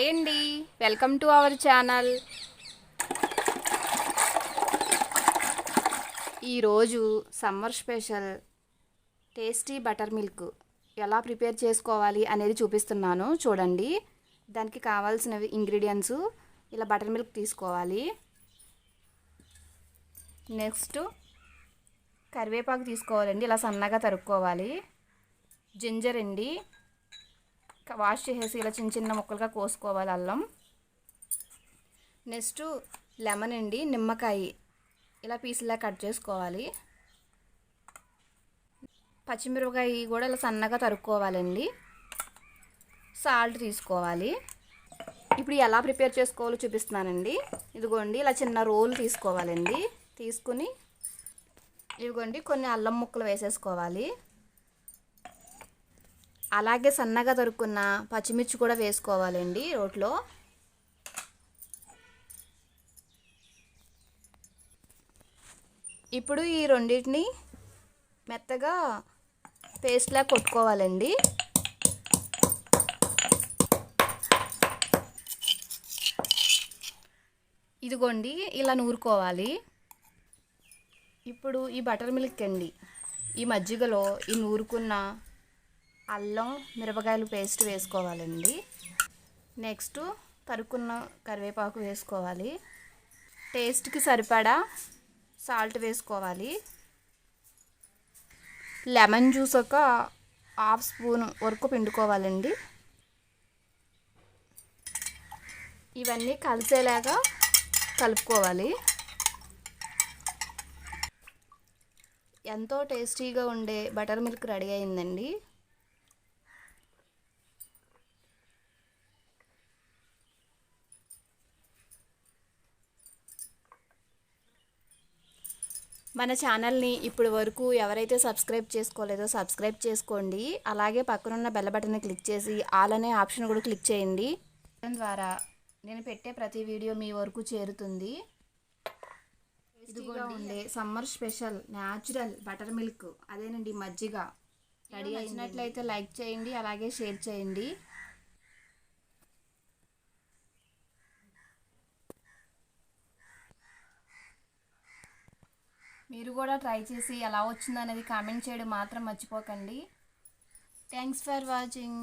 Hi అండి. Welcome to our channel. ఈరోజు summer special tasty butter milk ఎలా prepare చేసుకోవాలి అనేది చూపిస్తున్నాను. చూడండి. దానికి కావాల్సినవి ఇంగ్రీడియంట్స్ ఇలా బటర్ మిల్క్ తీసుకోవాలి. నెక్స్ట్ కరివేపాకు తీసుకోవాలండి. ఇలా సన్నగా తరుక్కోవాలి. జింజర్ అండి. వాష్ చేసేసి ఇలా చిన్న చిన్న ముక్కలుగా కోసుకోవాలి అల్లం. నెక్స్ట్ లెమన్ అండి నిమ్మకాయ. ఇలా పీసులా కట్ చేసుకోవాలి. పచ్చిమిరపకాయ కూడా ఇలా సన్నగా తరుక్కోవాలండి. సాల్ట్ తీసుకోవాలి. ఇప్పుడు ఎలా ప్రిపేర్ చేసుకోవాలో చూపిస్తున్నానండి. ఇదిగోండి ఇలా చిన్న రోల్ తీసుకోవాలండి. తీసుకుని ఇదిగోండి కొన్ని అల్లం ముక్కలు వేసేసుకోవాలి. అలాగే సన్నగా దొరుకున్న పచ్చిమిర్చి కూడా వేసుకోవాలండి రోట్లో. ఇప్పుడు ఈ రెండింటిని మెత్తగా పేస్ట్లా కొట్టుకోవాలండి. ఇదిగోండి ఇలా నూరుకోవాలి. ఇప్పుడు ఈ బటర్ మిల్క్ అండి ఈ మజ్జిగలో ఈ నూరుకున్న అల్లం మిరపకాయలు పేస్ట్ వేసుకోవాలండి. నెక్స్ట్ తరుక్కున్న కరివేపాకు వేసుకోవాలి. టేస్ట్కి సరిపడా సాల్ట్ వేసుకోవాలి. లెమన్ జ్యూస్ ఒక హాఫ్ స్పూన్ వరకు పిండుకోవాలండి. ఇవన్నీ కలిసేలాగా కలుపుకోవాలి. ఎంతో టేస్టీగా ఉండే బటర్ మిల్క్ రెడీ అయిందండి. మన ఛానల్ని ఇప్పుడు వరకు ఎవరైతే సబ్స్క్రైబ్ చేసుకోలేదో సబ్స్క్రైబ్ చేసుకోండి. అలాగే పక్కనున్న బెల్ బటన్ని క్లిక్ చేసి ఆల్ అనే ఆప్షన్ కూడా క్లిక్ చేయండి. దాని ద్వారా నేను పెట్టే ప్రతి వీడియో మీ వరకు చేరుతుంది. ఇదిగోండి ఉండే. Summer special natural butter milk. అదేనండి మజ్జిగ. రెడీ అయినట్లయితే లైక్ చేయండి అలాగే షేర్ చేయండి. మీరు కూడా ట్రై చేసి ఎలా వచ్చిందనేది కామెంట్ చేయడం మాత్రం మర్చిపోకండి. Thanks for watching